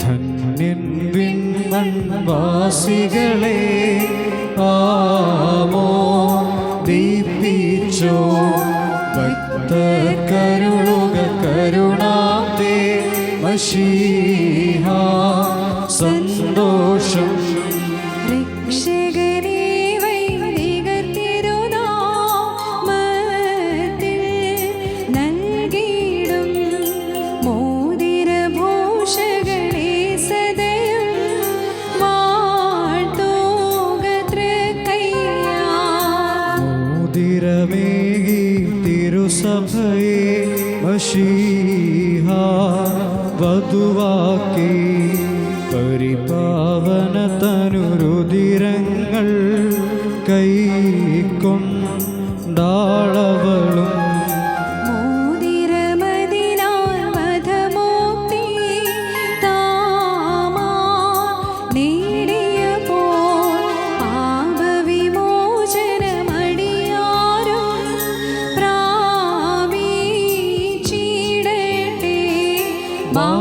ധന്യൻ വിൺമൺവാസികളെ ആമോ ദീപിച്ചോ ഭക്ത കരുളുക കരുണാത്തെ മഷീഹ സന്തോഷം മോതിരമേകി തിരുസഭയെ മഷീഹ വധുവാക്കി. പരിപാവന തനുരുതിരങ്ങൾ കൈക്കൊണ്ടാളവളും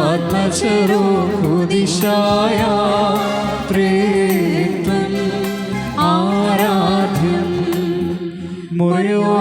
ആത്മസ്വരൂ ദിശായ ത്രിത്വൻ ആരാധ്യം മുറിയോ